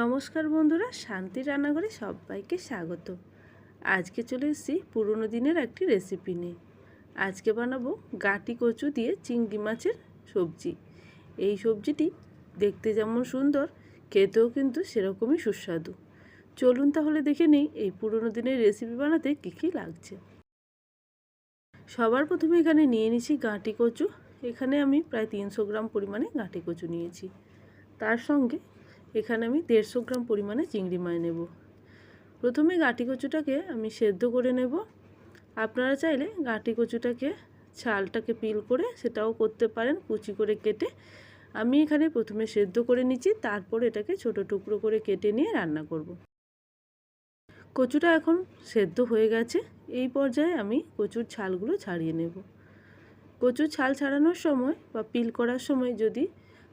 নমস্কার বন্ধুরা, শান্তি রান্নাঘরে সবাইকে স্বাগত। আজকে চলে এসেছি পুরনো দিনের একটি রেসিপি নিয়ে। আজকে বানাবো গাটি কচু দিয়ে চিংড়ি মাছের সবজি। এই সবজিটি দেখতে যেমন সুন্দর, খেতেও কিন্তু সেরকমই সুস্বাদু। চলুন তাহলে দেখে নিই এই পুরনো দিনের রেসিপি বানাতে কী কী লাগছে। সবার প্রথমে এখানে নিয়ে নিছি গাঁটি কচু। এখানে আমি প্রায় তিনশো গ্রাম পরিমাণে গাঁটি কচু নিয়েছি। তার সঙ্গে এখানে আমি দেড়শো গ্রাম পরিমাণে চিংড়ি মাছ নেব। প্রথমে গাঁটি কচুটাকে আমি সেদ্ধ করে নেব। আপনারা চাইলে গাঁটি কচুটাকে ছালটাকে পিল করে সেটাও করতে পারেন, কুচি করে কেটে। আমি এখানে প্রথমে সেদ্ধ করে নিচ্ছি, তারপর এটাকে ছোট টুকরো করে কেটে নিয়ে রান্না করব। কচুটা এখন সেদ্ধ হয়ে গেছে, এই পর্যায়ে আমি কচুর ছালগুলো ছাড়িয়ে নেব। কচুর ছাল ছাড়ানোর সময় বা পিল করার সময় যদি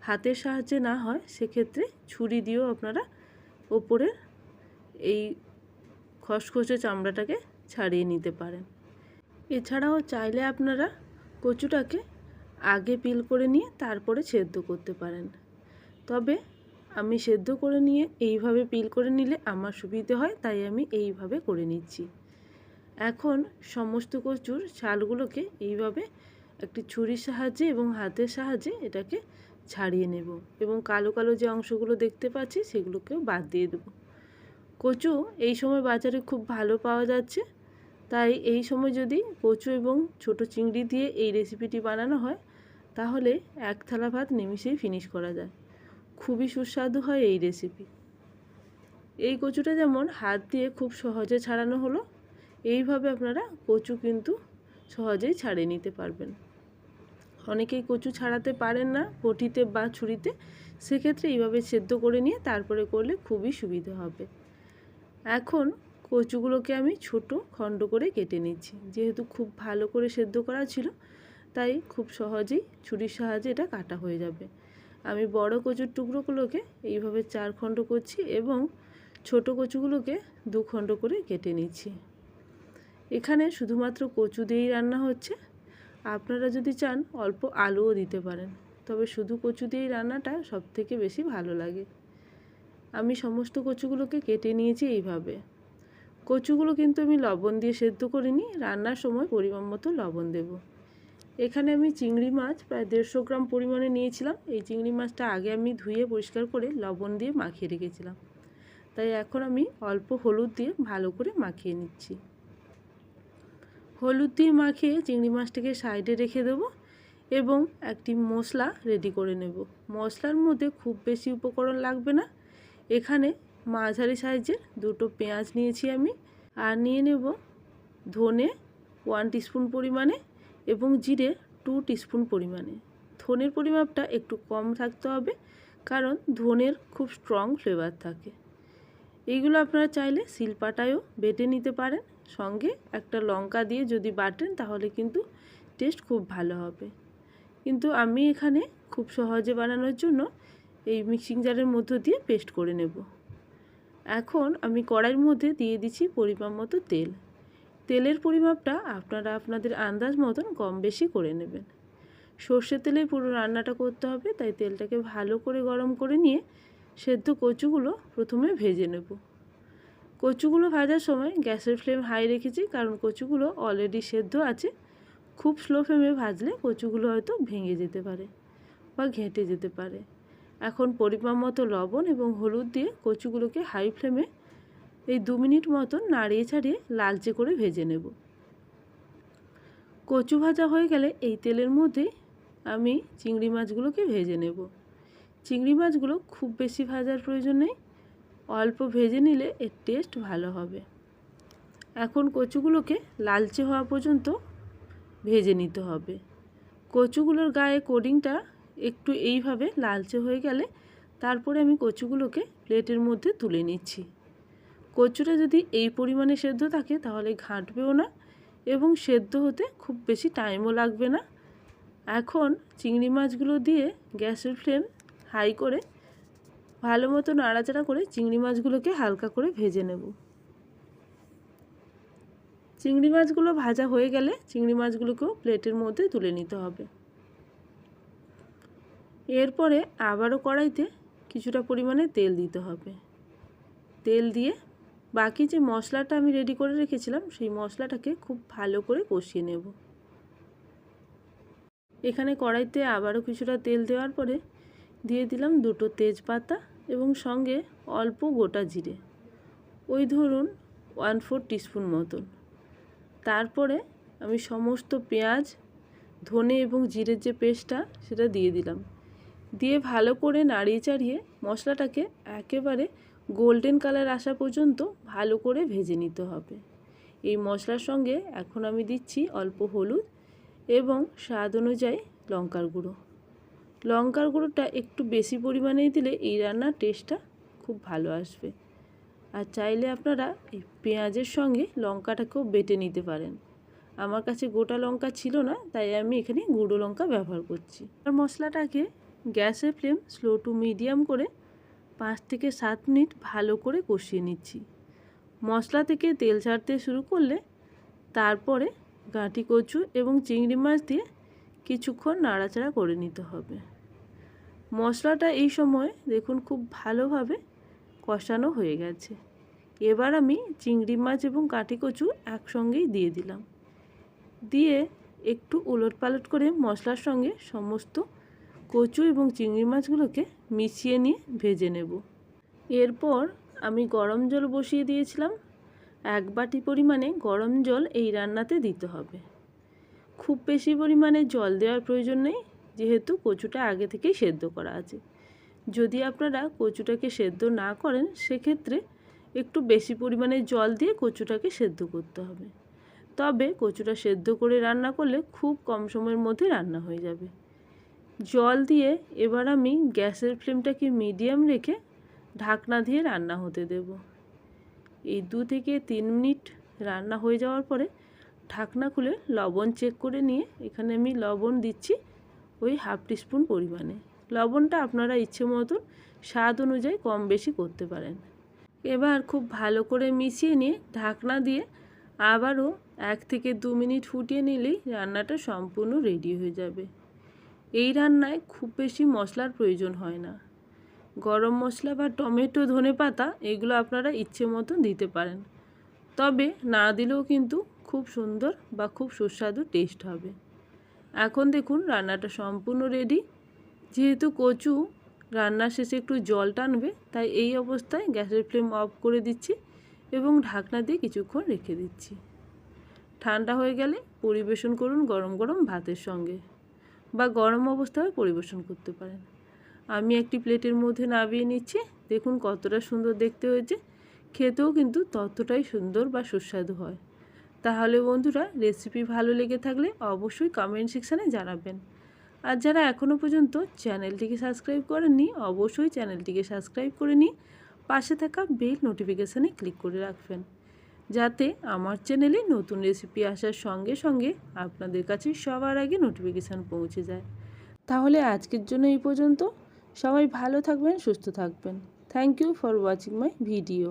হাতের সাহায্যে না হয়, সেক্ষেত্রে ছুরি দিয়েও আপনারা ওপরের এই খসখসে চামড়াটাকে ছাড়িয়ে নিতে পারেন। এছাড়াও চাইলে আপনারা কচুটাকে আগে পিল করে নিয়ে তারপরে সেদ্ধ করতে পারেন। তবে আমি সেদ্ধ করে নিয়ে এইভাবে পিল করে নিলে আমার সুবিধে হয়, তাই আমি এইভাবে করে নিচ্ছি। এখন সমস্ত কচুর ছালগুলোকে এইভাবে একটি ছুরির সাহায্যে এবং হাতের সাহায্যে এটাকে ছাড়িয়ে নেব এবং কালো কালো যে অংশগুলো দেখতে পাচ্ছি সেগুলোকেও বাদ দিয়ে দেবো। কচু এই সময় বাজারে খুব ভালো পাওয়া যাচ্ছে। তাই এই সময় যদি কচু এবং ছোট চিংড়ি দিয়ে এই রেসিপিটি বানানো হয়, তাহলে এক থালা ভাত নিমিষেই ফিনিশ করা যায়। খুবই সুস্বাদু হয় এই রেসিপি এই কচুটা যেমন হাত দিয়ে খুব সহজে ছাড়ানো হলো, এইভাবে আপনারা কচু কিন্তু সহজেই ছাড়িয়ে নিতে পারবেন। অনেকেই কচু ছাড়াতে পারেন না বটিতে বা ছুরিতে। সেক্ষেত্রে এইভাবে সেদ্ধ করে নিয়ে তারপরে করলে খুবই সুবিধা হবে। এখন কচুগুলোকে আমি ছোট খণ্ড করে কেটে নিচ্ছি। যেহেতু খুব ভালো করে সেদ্ধ করা ছিল, তাই খুব সহজেই ছুরির সাহায্যে এটা কাটা হয়ে যাবে। আমি বড় কচুর টুকরোগুলোকে এইভাবে চার খণ্ড করছি এবং ছোট কচুগুলোকে দু খণ্ড করে কেটে নিচ্ছি। এখানে শুধুমাত্র কচু দিয়েই রান্না হচ্ছে আপনারা যদি চান, অল্প আলুও দিতে পারেন। তবে শুধু কচু দিয়েই রান্নাটা সব থেকে বেশি ভালো লাগে। আমি সমস্ত কচুগুলোকে কেটে নিয়েছি এইভাবে। কচুগুলো কিন্তু আমি লবণ দিয়ে সেদ্ধ করিনি, রান্নার সময় পরিমাণ মতো লবণ দেব। এখানে আমি চিংড়ি মাছ প্রায় দেড়শো গ্রাম পরিমাণে নিয়েছিলাম। এই চিংড়ি মাছটা আগে আমি ধুয়ে পরিষ্কার করে লবণ দিয়ে মাখিয়ে রেখেছিলাম। তাই এখন আমি অল্প হলুদ দিয়ে ভালো করে মাখিয়ে নিচ্ছি। হলুদ দিয়ে মাখিয়ে চিংড়ি মাছটাকে সাইডে রেখে দেবো এবং একটি মশলা রেডি করে নেব। মশলার মধ্যে খুব বেশি উপকরণ লাগবে না। এখানে মাঝারি সাইজের দুটো পেঁয়াজ নিয়েছি আমি আর নিয়ে নেব ধনে ওয়ান টিস্পুন পরিমাণে এবং জিরে টু টিস্পুন পরিমাণে। ধনের পরিমাপটা একটু কম থাকতে হবে কারণ ধনের খুব স্ট্রং ফ্লেভার থাকে। এইগুলো আপনারা চাইলে শিলপাটায়ও বেটে নিতে পারেন। সঙ্গে একটা লঙ্কা দিয়ে যদি বাটেন, তাহলে কিন্তু টেস্ট খুব ভালো হবে। কিন্তু আমি এখানে খুব সহজে বানানোর জন্য এই মিক্সিং জারের মধ্য দিয়ে পেস্ট করে নেব। এখন আমি কড়াইয়ের মধ্যে দিয়ে দিচ্ছি পরিমাপ মতো তেল। তেলের পরিমাপটা আপনারা আপনাদের আন্দাজ মতন কম বেশি করে নেবেন। সর্ষের তেলে পুরো রান্নাটা করতে হবে, তাই তেলটাকে ভালো করে গরম করে নিয়ে সেদ্ধ কচুগুলো প্রথমে ভেজে নেব। কচুগুলো ভাজার সময় গ্যাসের ফ্লেম হাই রেখেছি, কারণ কচুগুলো অলরেডি সেদ্ধ আছে। খুব স্লো ফ্লেমে ভাজলে কচুগুলো হয়তো ভেঙে যেতে পারে বা ঘেঁটে যেতে পারে। এখন পরিমাণ মতো লবণ এবং হলুদ দিয়ে কচুগুলোকে হাই ফ্লেমে এই দু মিনিট মতন নাড়িয়ে ছাড়িয়ে লালচে করে ভেজে নেব। কচু ভাজা হয়ে গেলে এই তেলের মধ্যেই আমি চিংড়ি মাছগুলোকে ভেজে নেব। চিংড়ি মাছগুলো খুব বেশি ভাজার প্রয়োজন নেই অল্প ভেজে নিলে এর টেস্ট ভালো হবে। এখন কচুগুলোকে লালচে হওয়া পর্যন্ত ভেজে নিতে হবে। কচুগুলোর গায়ে কোডিংটা একটু এইভাবে লালচে হয়ে গেলে তারপরে আমি কচুগুলোকে প্লেটের মধ্যে তুলে নিচ্ছি। কচুটা যদি এই পরিমাণে সেদ্ধ থাকে তাহলে ঘাঁটবেও না এবং সেদ্ধ হতে খুব বেশি টাইমও লাগবে না। এখন চিংড়ি মাছগুলো দিয়ে গ্যাসের ফ্লেম হাই করে ভালো মতো নাড়াচাড়া করে চিংড়ি মাছগুলোকে হালকা করে ভেজে নেব। চিংড়ি মাছগুলো ভাজা হয়ে গেলে চিংড়ি মাছগুলোকেও প্লেটের মধ্যে তুলে নিতে হবে। এরপরে আবারও কড়াইতে কিছুটা পরিমাণে তেল দিতে হবে। তেল দিয়ে বাকি যে মশলাটা আমি রেডি করে রেখেছিলাম, সেই মশলাটাকে খুব ভালো করে কষিয়ে নেব। এখানে কড়াইতে আবারও কিছুটা তেল দেওয়ার পরে দিয়ে দিলাম দুটো তেজপাতা এবং সঙ্গে অল্প গোটা জিরে। ওই ধরুন ওয়ান ফোর টিস্পুন মতন। তারপরে আমি সমস্ত পেঁয়াজ, ধনে এবং জিরের যে পেস্টটা, সেটা দিয়ে দিলাম। দিয়ে ভালো করে নাড়িয়ে চাড়িয়ে মশলাটাকে একেবারে গোল্ডেন কালার আসা পর্যন্ত ভালো করে ভেজে নিতে হবে। এই মশলার সঙ্গে এখন আমি দিচ্ছি অল্প হলুদ এবং স্বাদ অনুযায়ী লঙ্কার গুঁড়ো। লঙ্কার গুঁড়োটা একটু বেশি পরিমাণেই দিলে এই রান্নার টেস্টটা খুব ভালো আসবে। আর চাইলে আপনারা এই পেঁয়াজের সঙ্গে লঙ্কাটাকেও বেটে নিতে পারেন। আমার কাছে গোটা লঙ্কা ছিল না, তাই আমি এখানে গুঁড়ো লঙ্কা ব্যবহার করছি। আর মশলাটাকে গ্যাসের ফ্লেম স্লো টু মিডিয়াম করে পাঁচ থেকে সাত মিনিট ভালো করে কষিয়ে নিচ্ছি। মশলা থেকে তেল ছাড়তে শুরু করলে তারপরে গাঁটি কচু এবং চিংড়ি মাছ দিয়ে কিছুক্ষণ নাড়াচাড়া করে নিতে হবে। মশলাটা এই সময় দেখুন খুব ভালোভাবে কষানো হয়ে গেছে। এবার আমি চিংড়ি মাছ এবং কাটি কচু একসঙ্গেই দিয়ে দিলাম। দিয়ে একটু উলট পালট করে মশলার সঙ্গে সমস্ত কচু এবং চিংড়ি মাছগুলোকে মিশিয়ে নিয়ে ভেজে নেব। এরপর আমি গরম জল বসিয়ে দিয়েছিলাম। এক বাটি পরিমাণে গরম জল এই রান্নাতে দিতে হবে। খুব বেশি পরিমাণে জল দেওয়ার প্রয়োজন নেই। যেহেতু কচুটা আগে থেকেই সেদ্ধ করা আছে। যদি আপনারা কচুটাকে সেদ্ধ না করেন, সেক্ষেত্রে একটু বেশি পরিমাণে জল দিয়ে কচুটাকে সেদ্ধ করতে হবে। তবে কচুটা সেদ্ধ করে রান্না করলে খুব কম সময়ের মধ্যে রান্না হয়ে যাবে। জল দিয়ে এবার আমি গ্যাসের ফ্লেমটাকে মিডিয়াম রেখে ঢাকনা দিয়ে রান্না হতে দেব। এই দু থেকে তিন মিনিট রান্না হয়ে যাওয়ার পরে ঢাকনা খুলে লবণ চেক করে নিয়ে এখানে আমি লবণ দিচ্ছি। ওই হাফ টিস্পুন পরিমাণে। লবণটা আপনারা ইচ্ছে মতন স্বাদ অনুযায়ী কম বেশি করতে পারেন। এবার খুব ভালো করে মিশিয়ে নিয়ে ঢাকনা দিয়ে আবারও এক থেকে দু মিনিট ফুটিয়ে নিলেই রান্নাটা সম্পূর্ণ রেডি হয়ে যাবে। এই রান্নায় খুব বেশি মশলার প্রয়োজন হয় না। গরম মশলা বা টমেটো, ধনে পাতা এগুলো আপনারা ইচ্ছে মতন দিতে পারেন। তবে না দিলেও কিন্তু খুব সুন্দর বা খুব সুস্বাদু টেস্ট হবে। এখন দেখুন রান্নাটা সম্পূর্ণ রেডি যেহেতু কচু রান্নার শেষে একটু জল টানবে, তাই এই অবস্থায় গ্যাসের ফ্লেম অফ করে দিচ্ছি এবং ঢাকনা দিয়ে কিছুক্ষণ রেখে দিচ্ছি। ঠান্ডা হয়ে গেলে পরিবেশন করুন গরম গরম ভাতের সঙ্গে বা গরম অবস্থায় পরিবেশন করতে পারেন। আমি একটি প্লেটের মধ্যে নামিয়ে নিচ্ছি। দেখুন কতটা সুন্দর দেখতে হয়েছে। খেতেও কিন্তু ততটাই সুন্দর বা সুস্বাদু হয়। তাহলে বন্ধুরা রেসিপি ভালো লেগে থাকলে অবশ্যই কমেন্ট সেকশানে জানাবেন। আর যারা এখনও পর্যন্ত চ্যানেলটিকে সাবস্ক্রাইব করেননি, অবশ্যই চ্যানেলটিকে সাবস্ক্রাইব করে নিয়ে পাশে থাকা বেল নোটিফিকেশানে ক্লিক করে রাখবেন। যাতে আমার চ্যানেলে নতুন রেসিপি আসার সঙ্গে সঙ্গে আপনাদের কাছে সবার আগে নোটিফিকেশান পৌঁছে যায়। তাহলে আজকের জন্য এই পর্যন্ত। সবাই ভালো থাকবেন, সুস্থ থাকবেন। Thank you for watching my video